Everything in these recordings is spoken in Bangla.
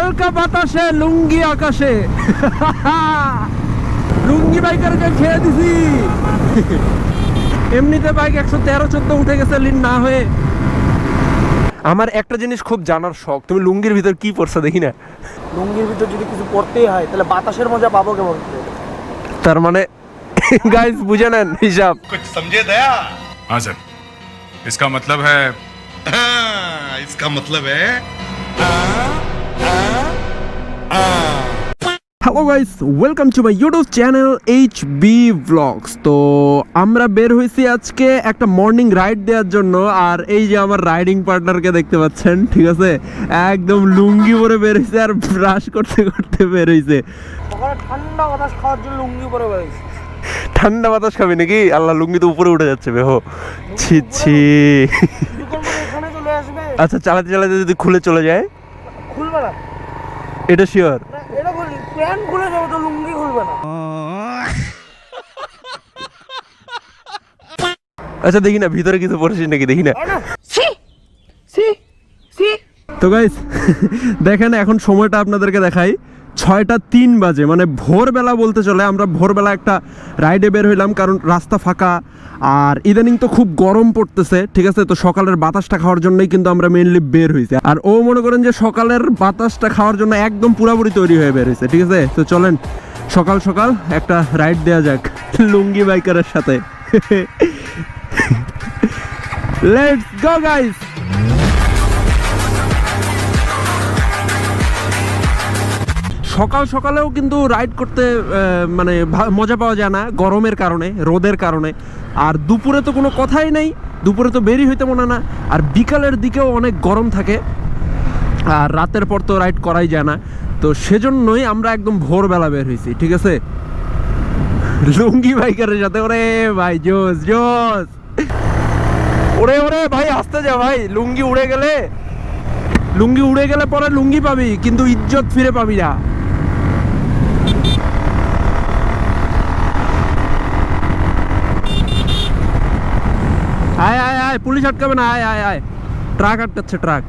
হালকা বাতাসে লুঙ্গি আকাশে লুঙ্গি বাইকারকে খেয়ে দিছি এমনিতে বাইক একশো তেরো চোদ্দ উঠে গেছে লিন না হয়ে আমার একটা জিনিস খুব জানার শখ তুমি লুঙ্গির ভিতর কি পড়ছো দেখি না লুঙ্গির ভিতর যদি কিছু পড়তেই হয় তাহলে বাতাসের মজা পাবো কেমন করে? তার মানে গাইস বুঝে নেন হিসাব कुछ समझे दया हाँ सर इसका मतलब है हाँ, इसका मतलब है Hello guys welcome to my YouTube channel H B blogs তো আমরা বের হয়েছি আজকে একটা মর্নিং রাইড দেওয়ার জন্য আর এই যে আমার রাইডিং পার্টনারকে দেখতে পাচ্ছেন ঠিক আছে? একদম লুঙ্গি পরে বের হয়েছে আর ব্রাশ করতে করতে বের হয়েছে। ঠান্ডা বাতাস খাওয়ার জন্য লুঙ্গি পরে বেরোইছি ঠান্ডা বাতাস খাবি নাকি? আল্লাহ লুঙ্গি তো উপরে উঠে যাচ্ছে বেহো। ছি ছি। আচ্ছা চালাতে চালাতে যদি খুলে চলে যায়? খুলবে না। এটা শিওর প্যান্ট খুলে যাবে তো লুঙ্গি খুলবে না। আচ্ছা দেখি না ভিতরে কিছু পড়েছিস নাকি দেখি না। তো গাইস দেখেন এখন সময়টা আপনাদেরকে দেখাই। ছয়টা তিন বাজে মানে ভোরবেলা বলতে চলে, আমরা ভোরবেলা একটা রাইডে বের হইলাম, কারণ রাস্তা ফাঁকা, আর ইদানিং তো খুব গরম পড়তেছে, ঠিক আছে? তো সকালের বাতাসটা খাওয়ার জন্যই কিন্তু আমরা মেনলি বের হয়েছি আর ও মনে করেন যে সকালের বাতাসটা খাওয়ার জন্য একদম পুরাপুরি তৈরি হয়ে বের হয়েছে ঠিক আছে? তো চলেন, সকাল সকাল একটা রাইড দেওয়া যাক, লুঙ্গি বাইকারের সাথে। লেটস গো গাইস সকাল সকালেও কিন্তু রাইড করতে মানে মজা পাওয়া যায় না, গরমের কারণে, রোদের কারণে। আর দুপুরে তো কোনো কথাই নেই, দুপুরে তো বেরি হইতে মনে না। আর বিকালের দিকেও অনেক গরম থাকে, আর রাতের পর তো রাইড করাই যায় না। তো সেজন্যই আমরা একদম ভোরবেলা বের হয়েছি ঠিক আছে? লুঙ্গি বাইকারের সাথে, ওরে ভাই, জোস জোস। ওরে ওরে, ভাই, আসতে যা, ভাই, লুঙ্গি উড়ে গেলে। লুঙ্গি উড়ে গেলে পরে লুঙ্গি পাবি, কিন্তু ইজ্জত ফিরে পাবি না। আয় আয় আয় পুলিশ আটকাবে না আয় আয় আয়। ট্রাক আটকাচ্ছে ট্রাক।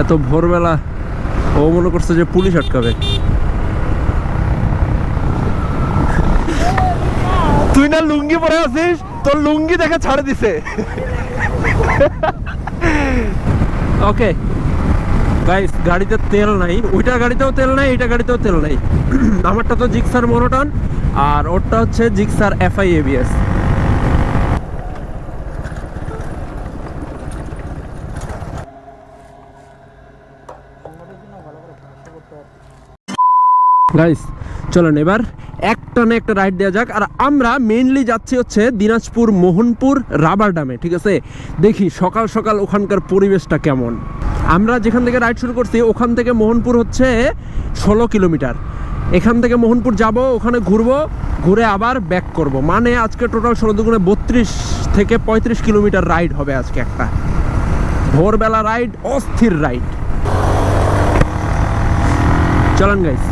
এত ভোরবেলা ও মনে করছে যে পুলিশ আটকাবে। তুই না লুঙ্গি পরে আছিস? তোর লুঙ্গি দেখে ছাড়ে দিছে। ওকে গাইস গাড়িতে তেল নাই। ওইটার গাড়িতেও তেল নাই এটা গাড়িতেও তেল নাই। আমারটা তো জিক্সার মোনোটন, আর ওরটা হচ্ছে জিক্সার এফআই এবিএস গাইস চলেন এবার এক টানে একটা রাইড দেওয়া যাক। আর আমরা মেইনলি যাচ্ছি হচ্ছে দিনাজপুর, মোহনপুর, রাবার ড্যামে ঠিক আছে? দেখি সকাল সকাল ওখানকার পরিবেশটা কেমন। আমরা যেখান থেকে রাইড শুরু করছি, ওখান থেকে মোহনপুর হচ্ছে ষোলো কিলোমিটার। এখান থেকে মোহনপুর যাব, ওখানে ঘুরবো, ঘুরে আবার ব্যাক করব। মানে আজকে টোটাল ষোলো দুগুণে বত্রিশ থেকে পঁয়ত্রিশ কিলোমিটার রাইড হবে আজকে একটা। ভোরবেলা রাইড অস্থির রাইড চলেন গাইস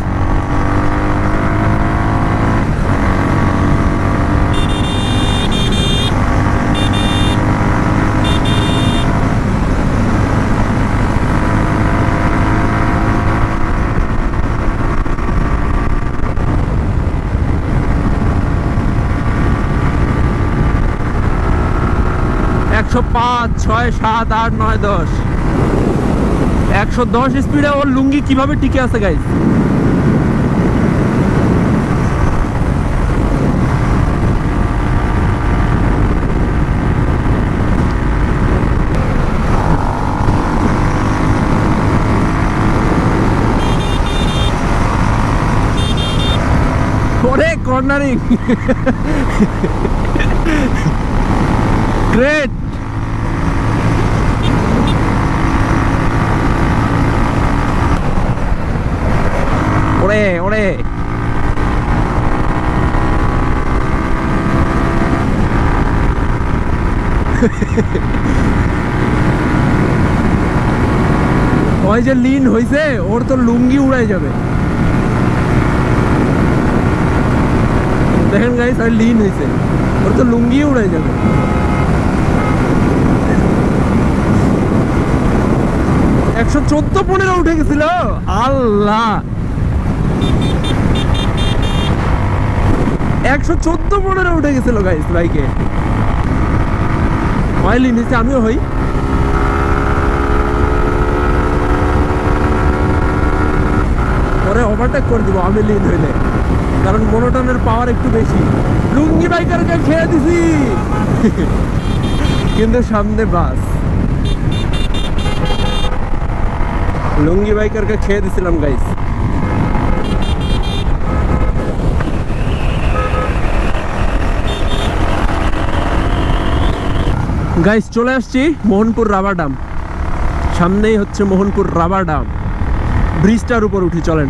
একশো পাঁচ, ছয়, সাত, আট, নয়, দশ। একশো দশ স্পিডে ওর লুঙ্গি কীভাবে টিকে আছে গাইজ কর্নারিং গ্রেট ওরে ওরে। ওই যে লিন হইছে, ওর তো লুঙ্গি উড়াই যাবে। দেখেন গাইস ওই লিন হইছে। ওর তো লুঙ্গি উড়ে যাবে। একশো চোদ্দ পনেরো উঠে গেছিল। আল্লাহ! একশো চোদ্দ পনেরো উঠে গেছিল গাইস বাইকে অয়েলি নিচে আমিও হই। পরে ওভারটেক করে দিব, আমি লিন হইলে। কারণ মনোটনের পাওয়ার একটু বেশি। লুঙ্গি বাইকারকে খেয়ে দিছি। কিন্তু সামনে বাস। লুঙ্গি বাইকারকে খেয়ে দিছিলাম গাইস গাইস চলে আসছি মোহনপুর রাবার ডাম সামনেই হচ্ছে মোহনপুর রাবার ডাম ব্রিজটার উপর উঠি, চলেন।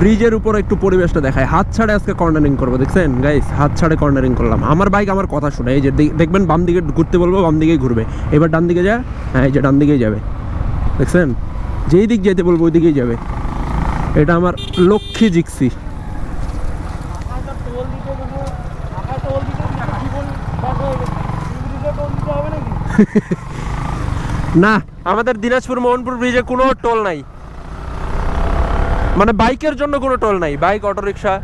ব্রিজের উপর একটু পরিবেশটা দেখায় হাত ছাড়ে আজকে কর্নারিং করব, দেখছেন? গাইস হাত ছাড়ে কর্নারিং করলাম। আমার বাইক আমার কথা শুনে, এই যে দেখবেন, বাম দিকে ঘুরতে বলব, বাম দিকেই ঘুরবে। এবার ডান দিকে যা হ্যাঁ এই যে ডান দিকেই যাবে। দেখছেন? যেই দিক যেতে বলব, ওই দিকেই যাবে। এটা আমার লক্ষ্মী জিক্সি আকাশটা টোল দিতে কিন্তু আকাশ টোল দিতে জীবন শেষ হয়ে গেছে ইংরেজিতে টোল দিতে হবে নাকি না। আমাদের দিনাজপুর মোহনপুর ব্রিজে কোনো টোল নাই। মানে বাইকের জন্য কোনো টোল নাই। Bike autorickshaw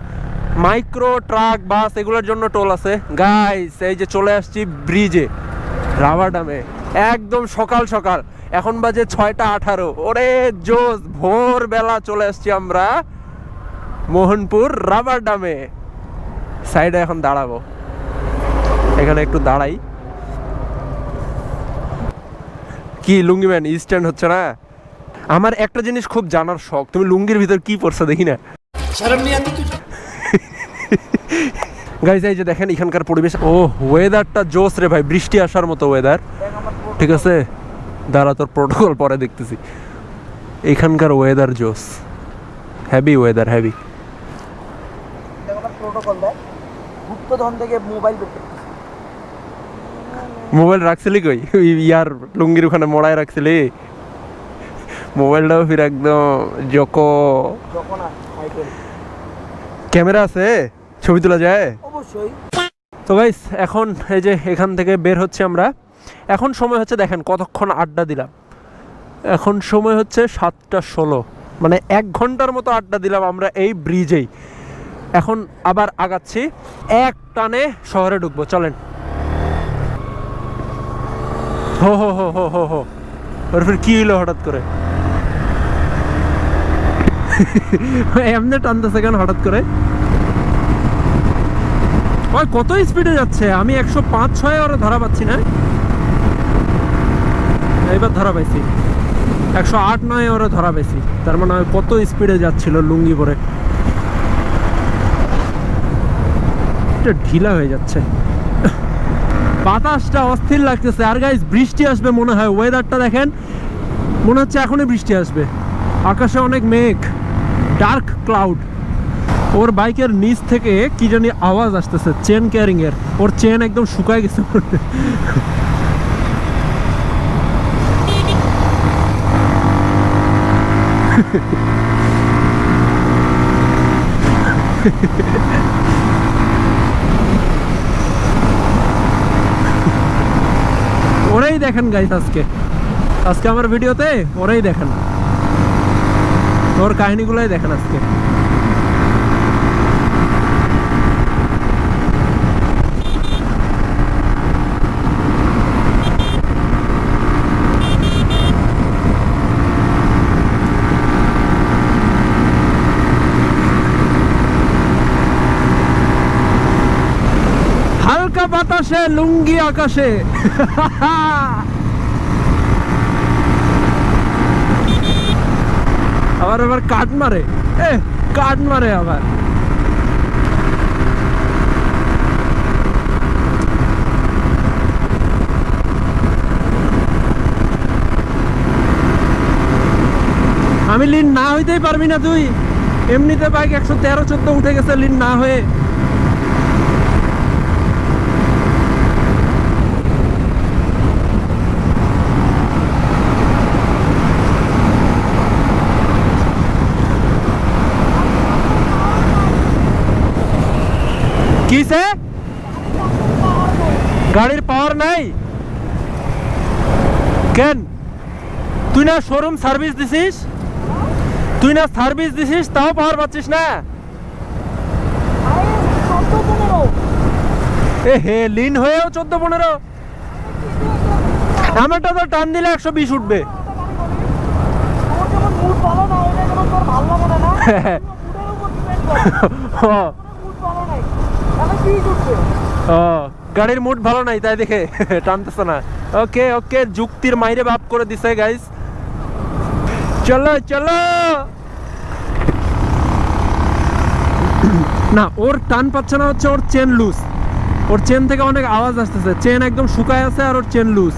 micro truck bus এগুলোর জন্য টোল আছে। গাইস এই যে চলে আসছি ব্রিজে রাবার ডামে একদম সকাল সকাল। এখন বাজে ছয়টা আঠারো। ওরে জোস, ভোরবেলা চলে আসছি আমরা মোহনপুর রাবার ডামে সাইডে এখন দাঁড়াবো। এখানে একটু দাঁড়াই। কি লুঙ্গি ম্যান স্ট্যান্ড হচ্ছে না? আমার একটা জিনিস খুব জানার শখ। তুমি লুঙ্গির ভিতর কি পড়ছো দেখি না? গাইজ এই যে দেখেন এখানকার পরিবেশ। ও ওয়েদারটা জোস রে ভাই। বৃষ্টি আসার মতো ওয়েদার ঠিক আছে? দাঁড়া, তোর প্রোটোকল পরে দেখতেছি। এখানকার ওয়েদার জোস হ্যাভি ওয়েদার হ্যাভি প্রোটোকল দেখ গুপ্তধন থেকে মোবাইল মোবাইল রাখছিলি কই? ইয়ার লুঙ্গির ওখানে মোড়ায় রাখছিলি? মোবাইলটাও ফির একদম জকো। ক্যামেরা আছে? ছবি তোলা যায়? অবশ্যই। তো গাইস এখন এই যে এখান থেকে বের হচ্ছে আমরা। এখন সময় হচ্ছে দেখেন কতক্ষণ আড্ডা দিলাম। এখন সময় হচ্ছে সাতটা ষোলো। মানে এক ঘণ্টার মতো আড্ডা দিলাম আমরা এই ব্রিজেই এখন আবার আগাচ্ছি। এক টানে শহরে ঢুকবো চলেন। হো হো হো হো হো হো। ওর ফির কি হইল হঠাৎ করে? এমনি টানতেছে কেন হঠাৎ করে? ওই কত স্পিডে যাচ্ছে? আমি একশো পাঁচ, ছয় ওরা ধরা পাচ্ছি না? এবার ধরা পাইছি। একশো আট, নয় ওরা ধরা পাইছি। তার মানে কত স্পিডে যাচ্ছিল লুঙ্গি পরে? এটা ঢিলা হয়ে যাচ্ছে। বাতাসটা অস্থির লাগতেছে। আর গাইস বৃষ্টি আসবে মনে হয়। ওয়েদারটা দেখেন, মনে হচ্ছে এখনই বৃষ্টি আসবে। আকাশে অনেক মেঘ ডার্ক ক্লাউড ওর বাইকের নিচ থেকে কি জানি আওয়াজ আসতেছে চেন ক্যারিং এর। ওর চেন একদম শুকায় গেছে দেখেন গাইস আজকে। আজকে আমার ভিডিওতে ওরাই দেখেন। ওর কাহিনীগুলোই দেখেন আজকে। বাতাসে লুঙ্গি আকাশে। আবার আবার কাট মারে। এ কাট মারে আবার। আমি লিন না হইতেই পারবি না তুই। এমনিতে বাইক একশো তেরো, চোদ্দ উঠে গেছে লিন না হয়ে। কিসে গাড়ির পাওয়ার নাই কেন তুই না শোরুম সার্ভিস দিছিস তুই না সার্ভিস দিছিস তাও পাওয়ার পাচ্ছিস না এ হে লিন হয়েও চোদ্দ পনেরো আমারটা তো টান দিলে একশো বিশ উঠবে ভালো না গাড়ির মুড ভালো নাই, তাই দেখে টানতেছে না। ওকে ওকে, যুক্তির মাইরে বাপ করে দিছে গাইস চলো চলো! না, ওর টান পাচ্ছে না হচ্ছে ওর চেন লুজ ওর চেন থেকে অনেক আওয়াজ আসতেছে। চেন একদম শুকায় আছে আর ওর চেন লুজ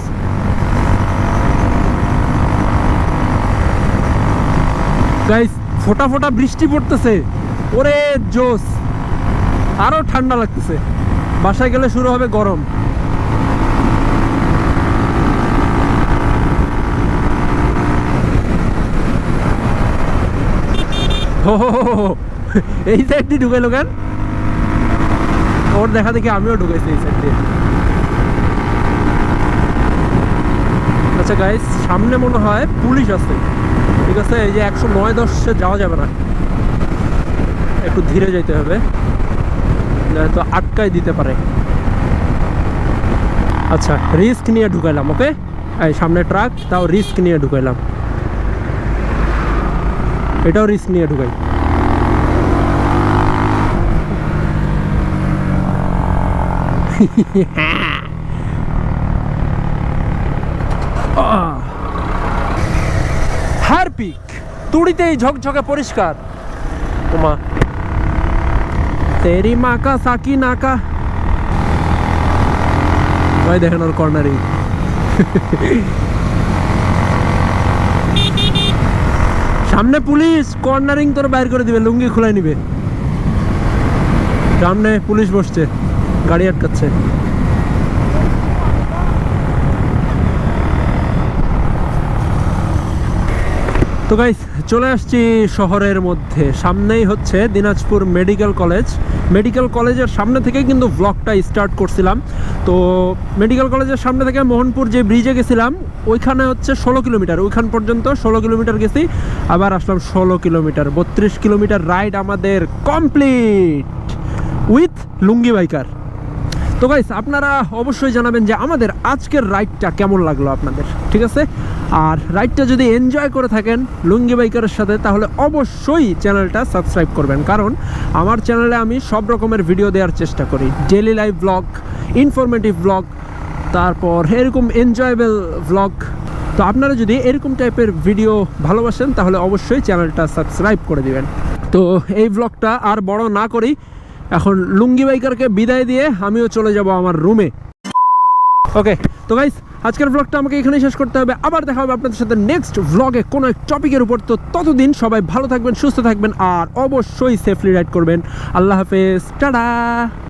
গাইস ফোটা ফোটা বৃষ্টি পড়তেছে। ওরে, জোস! আরও ঠান্ডা লাগতেছে। বাসায় গেলে শুরু হবে গরম। এই সাইড দিয়ে ঢুকাইলো কেন? ওর দেখা দেখি আমিও ঢুকাইছি এই সাইড দিয়ে। আচ্ছা গাইস সামনে মনে হয় পুলিশ আছে। ঠিক আছে, এই যে একশো নয় দশে যাওয়া যাবে না। একটু ধীরে যেতে হবে। তো আটকায় দিতে পারে। আচ্ছা রিস্ক নিয়ে ঢুকাইলাম ওকে এই সামনে ট্রাক তাও রিস্ক নিয়ে ঢুকাইলাম। এটাও রিস্ক নিয়ে ঢুকাই। হারপিক, তুড়িতেই ঝকঝকে পরিষ্কার। ওমা তেরি মাকা সাকি নাকা ওই দেখেন ওর কর্নারিং সামনে পুলিশ কর্নারিং তোর বাইর করে দিবে লুঙ্গি খুলে নিবে সামনে পুলিশ বসছে গাড়ি আটকাচ্ছে তো গাইস চলে আসছি শহরের মধ্যে। সামনেই হচ্ছে দিনাজপুর মেডিকেল কলেজ। মেডিকেল কলেজের সামনে থেকে কিন্তু ব্লগটা স্টার্ট করছিলাম। তো মেডিকেল কলেজের সামনে থেকে মোহনপুর যে ব্রিজে গেছিলাম, ওইখানে হচ্ছে ষোলো কিলোমিটার। ওইখান পর্যন্ত ষোলো কিলোমিটার গেছি। আবার আসলাম ষোলো কিলোমিটার। বত্রিশ কিলোমিটার রাইড আমাদের কমপ্লিট উইথ লুঙ্গি বাইকার তো গাইস আপনারা অবশ্যই জানাবেন যে আমাদের আজকের রাইডটা কেমন লাগল আপনাদের? ঠিক আছে? আর রাইডটা যদি এনজয় করে থাকেন লুঙ্গি বাইকারের সাথে, তাহলে অবশ্যই চ্যানেলটা সাবস্ক্রাইব করবেন। কারণ আমার চ্যানেলে আমি সব রকমের ভিডিও দেওয়ার চেষ্টা করি। Daily life blog informative blog তারপর এরকম এনজয়েবল ব্লগ তো আপনারা যদি এরকম টাইপের ভিডিও ভালোবাসেন, তাহলে অবশ্যই চ্যানেলটা সাবস্ক্রাইব করে দিবেন। তো এই ব্লগটা আর বড় না করেই এখন লুঙ্গি বাইকারকে বিদায় দিয়ে আমিও চলে যাব আমার রুমে ওকে তো গাইস আজকের ব্লগটা আমাকে এখানে শেষ করতে হবে। আবার দেখা হবে আপনাদের সাথে নেক্সট ব্লগে কোনো এক টপিকের উপর। তো ততদিন সবাই ভালো থাকবেন, সুস্থ থাকবেন, আর অবশ্যই সেফলি রাইড করবেন। আল্লাহ হাফেজ, টাটা!